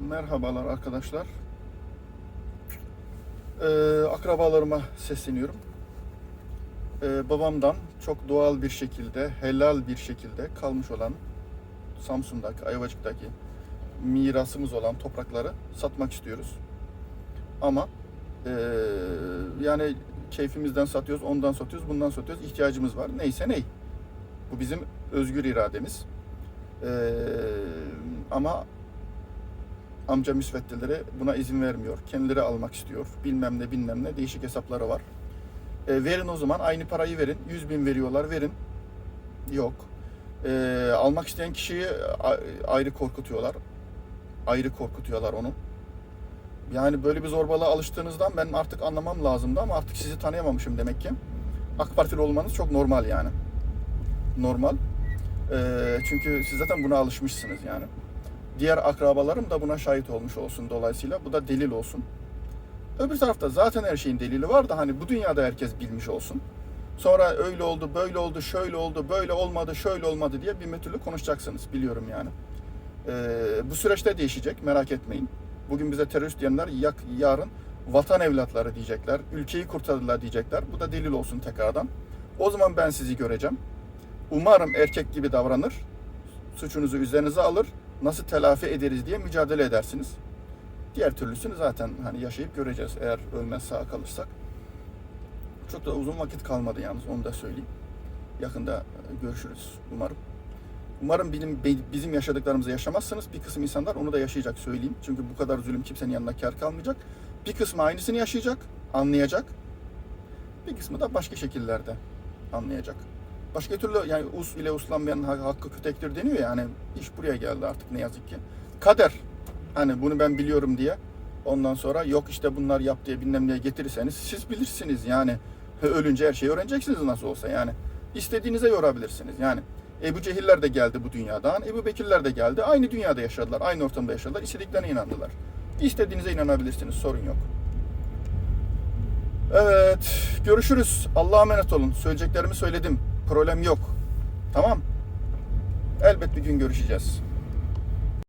Merhabalar arkadaşlar. Ee, akrabalarıma sesleniyorum. Ee, babamdan çok doğal bir şekilde, helal bir şekilde kalmış olan Samsun'daki, Ayvacık'taki mirasımız olan toprakları satmak istiyoruz. Ama ee, yani keyfimizden satıyoruz, ondan satıyoruz, bundan satıyoruz. İhtiyacımız var. Neyse ney. Bu bizim özgür irademiz. Ee, ama amca müsveddeleri buna izin vermiyor. Kendileri almak istiyor. Bilmem ne bilmem ne değişik hesapları var. E, verin o zaman aynı parayı verin. 100 bin veriyorlar verin. Yok. E, almak isteyen kişiyi ayrı korkutuyorlar. Ayrı korkutuyorlar onu. Yani böyle bir zorbalığa alıştığınızdan ben artık anlamam lazımdı ama artık sizi tanıyamamışım demek ki. AK Partili olmanız çok normal yani. Normal. E, çünkü siz zaten buna alışmışsınız yani. Diğer akrabalarım da buna şahit olmuş olsun dolayısıyla. Bu da delil olsun. Öbür tarafta zaten her şeyin delili var da hani bu dünyada herkes bilmiş olsun. Sonra öyle oldu, böyle oldu, şöyle oldu, böyle olmadı, şöyle olmadı diye bir türlü konuşacaksınız biliyorum yani. Ee, bu süreçte değişecek merak etmeyin. Bugün bize terörist diyenler yak, yarın vatan evlatları diyecekler, ülkeyi kurtardılar diyecekler. Bu da delil olsun tekrardan. O zaman ben sizi göreceğim. Umarım erkek gibi davranır, suçunuzu üzerinize alır, nasıl telafi ederiz diye mücadele edersiniz. Diğer türlüsünü zaten hani yaşayıp göreceğiz eğer ölmez sağ kalırsak. Çok da uzun vakit kalmadı yalnız onu da söyleyeyim. Yakında görüşürüz umarım. Umarım benim, bizim yaşadıklarımızı yaşamazsınız. Bir kısım insanlar onu da yaşayacak söyleyeyim. Çünkü bu kadar zulüm kimsenin yanında kar kalmayacak. Bir kısmı aynısını yaşayacak, anlayacak. Bir kısmı da başka şekillerde anlayacak. Başka türlü yani us ile uslanmayan hakkı kütektir deniyor ya hani iş buraya geldi artık ne yazık ki. Kader. Hani bunu ben biliyorum diye ondan sonra yok işte bunlar yap diye bilmem neye getirirseniz siz bilirsiniz yani. Ölünce her şeyi öğreneceksiniz nasıl olsa yani. İstediğinize yorabilirsiniz yani. Ebu Cehiller de geldi bu dünyadan. Ebu Bekirler de geldi. Aynı dünyada yaşadılar. Aynı ortamda yaşadılar. İstediklerine inandılar. İstediğinize inanabilirsiniz. Sorun yok. Evet. Görüşürüz. Allah'a emanet olun. Söyleyeceklerimi söyledim. Problem yok. Tamam. Elbet bir gün görüşeceğiz.